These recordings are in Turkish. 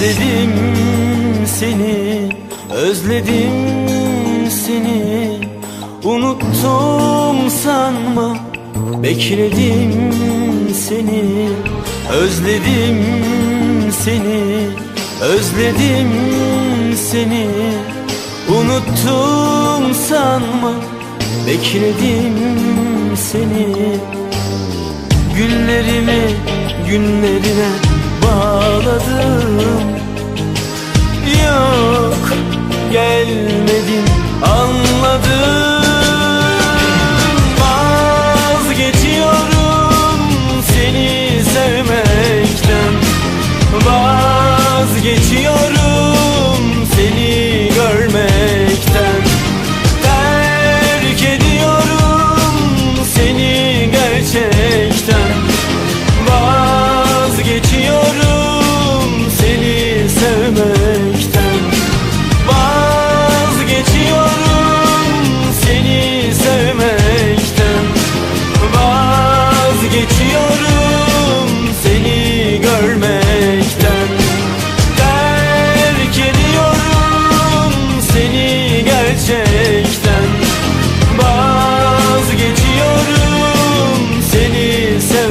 Özledim seni, özledim seni. Unuttum sanma, bekledim seni. Özledim seni, özledim seni. Unuttum sanma, bekledim seni. Günlerimi günlerine bağladım Yok gelmedin anladım. Vazgeçiyorum seni sevmekten. Vazgeçiyorum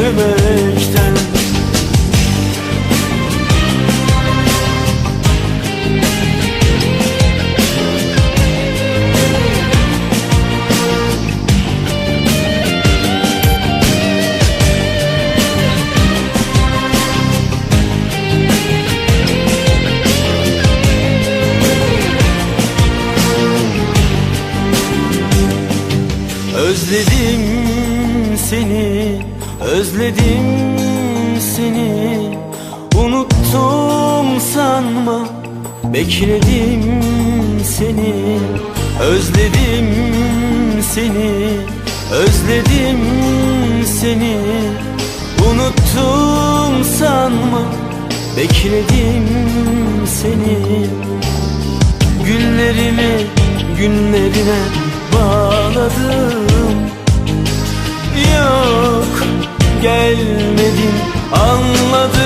sevmekten Özledim seni, özledim seni Unuttum sanma, bekledim seni Özledim seni, özledim seni. Unuttum sanma, bekledim seni. Günlerimi günlerine bağladım gelmedin anladım.